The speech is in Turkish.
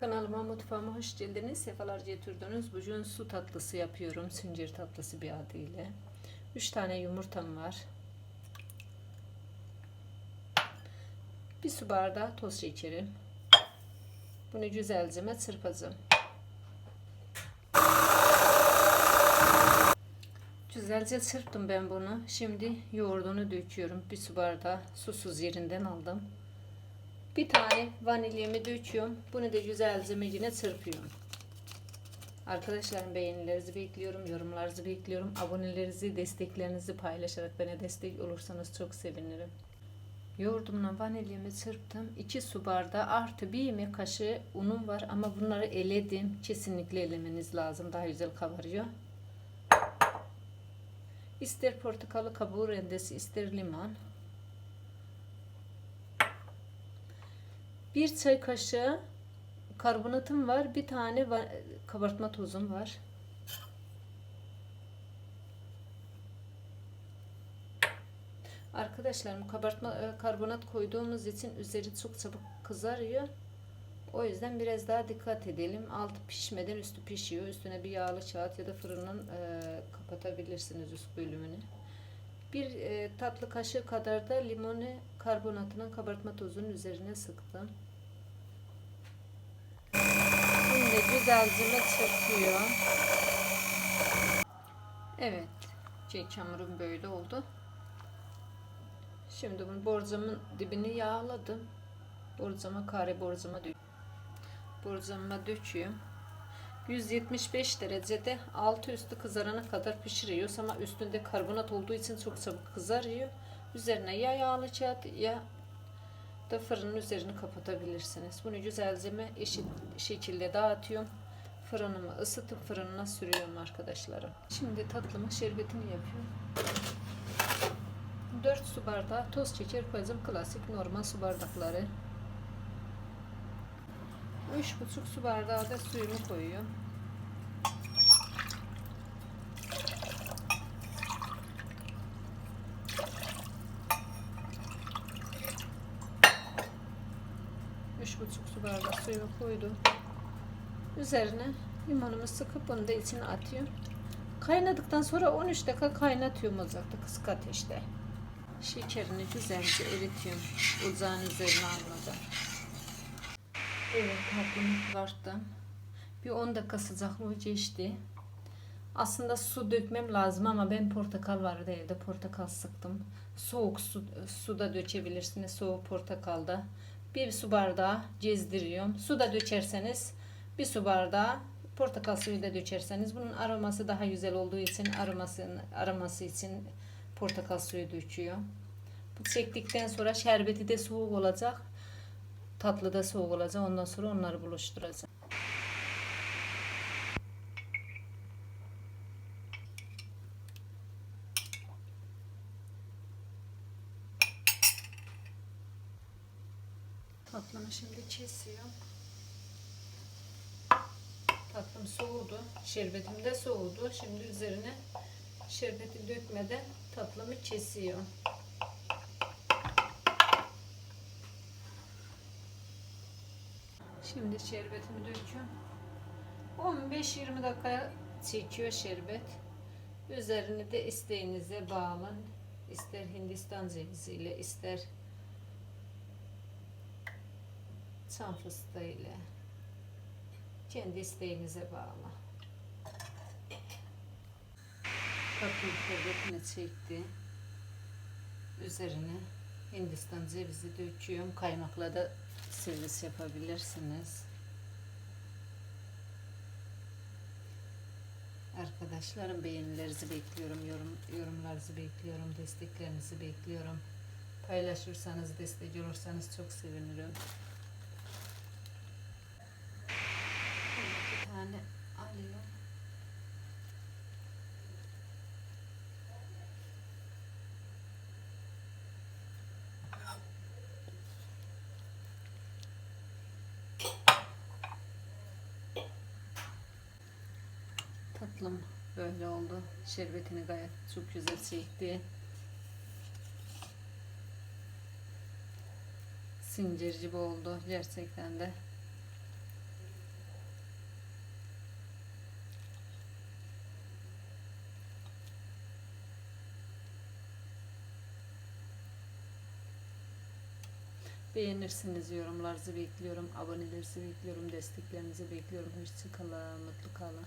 Kanalıma mutfağıma hoş geldiniz. Sefalar getirdiniz. Bugün su tatlısı yapıyorum. Sincir tatlısı bir adıyla. 3 tane yumurtam var. Bir su bardağı toz şekeri. Bunu güzelce çırpacağım. Güzelce çırptım ben bunu. Şimdi yoğurdunu döküyorum. Bir su bardağı susuz yerinden aldım. Bir tane vanilyamı döküyorum. Bunu da güzelce yine çırpıyorum. Arkadaşlarım beğenilerinizi bekliyorum, yorumlarınızı bekliyorum. Abonelerinizi, desteklerinizi paylaşarak bana destek olursanız çok sevinirim. Yoğurdumla vanilyamı çırptım. 2 su bardağı artı bir yemek kaşığı unum var ama bunları eledim. Kesinlikle elemeniz lazım. Daha güzel kabarıyor. İster portakalı kabuğu rendesi, ister limon. Bir çay kaşığı karbonatım var. Bir tane kabartma tozum var. Arkadaşlarım kabartma e, karbonat koyduğumuz için üzeri çok çabuk kızarıyor. O yüzden biraz daha dikkat edelim. Altı pişmeden üstü pişiyor. Üstüne bir yağlı kağıt ya da fırının e, kapatabilirsiniz üst bölümünü. Bir e, tatlı kaşığı kadar da limonu karbonatının kabartma tozunun üzerine sıktım. Şimdi güzelce çırpıyor. Evet. Kek hamurum böyle oldu. Şimdi bunu borcamın dibini yağladım. Borcama kare borcama dök. Borcama döküyorum. 175 derecede altı üstü kızarana kadar pişiriyoruz ama üstünde karbonat olduğu için çok çabuk kızarıyor. Üzerine ya yağlı kağıt ya da fırının üzerini kapatabilirsiniz. Bunu güzelce eşit şekilde dağıtıyorum. Fırınımı ısıtıp fırınına sürüyorum arkadaşlarım. Şimdi tatlımın şerbetini yapıyorum. 4 su bardağı toz şeker koyacağım. Klasik normal su bardakları. 3,5 su bardağı da suyumu koyuyorum. Su bardağı suyumu koydum. Üzerine limonumu sıkıp bunu da içine atıyorum. Kaynadıktan sonra 13 dakika kaynatıyorum ocakta kısık ateşte. Şekerini güzelce eritiyorum. Ocağın üzerine almadan. Evet tatlımı kızarttım. Bir 10 dakika sıcaklığı geçti. Aslında su dökmem lazım ama ben portakal vardı evde. Portakal sıktım. Soğuk su, suda dökebilirsiniz. Soğuk portakalda. Bir su bardağı gezdiriyorum. Suda dökerseniz bir su bardağı portakal suyu da dökerseniz bunun aroması daha güzel olduğu için aroması, aroması için portakal suyu döküyor. Bu çektikten sonra şerbeti de soğuk olacak. Tatlı da soğuk olacak. Ondan sonra onları buluşturacağım. Tatlımı şimdi kesiyorum. Tatlım soğudu. Şerbetim de soğudu. Şimdi üzerine şerbeti dökmeden tatlımı kesiyorum. Şimdi şerbetimi döküyorum. 15-20 dakika çekiyor şerbet. Üzerini de isteğinize bağlı. İster Hindistan ceviziyle, ister çam fıstığı ile. Kendi isteğinize bağlı. Tatlım şerbetini çekti. Üzerine Hindistan cevizi döküyorum. Kaymakla da servis yapabilirsiniz. Arkadaşlarım beğenilerinizi bekliyorum. Yorum, yorumlarınızı bekliyorum. Desteklerinizi bekliyorum. Paylaşırsanız, destek olursanız çok sevinirim. Tatlım böyle oldu. Şerbetini gayet çok güzel çekti. Sincir gibi oldu gerçekten de. Beğenirsiniz, yorumlarınızı bekliyorum, abonelerinizi bekliyorum, desteklerinizi bekliyorum. Hoşçakalın, mutlu kalın.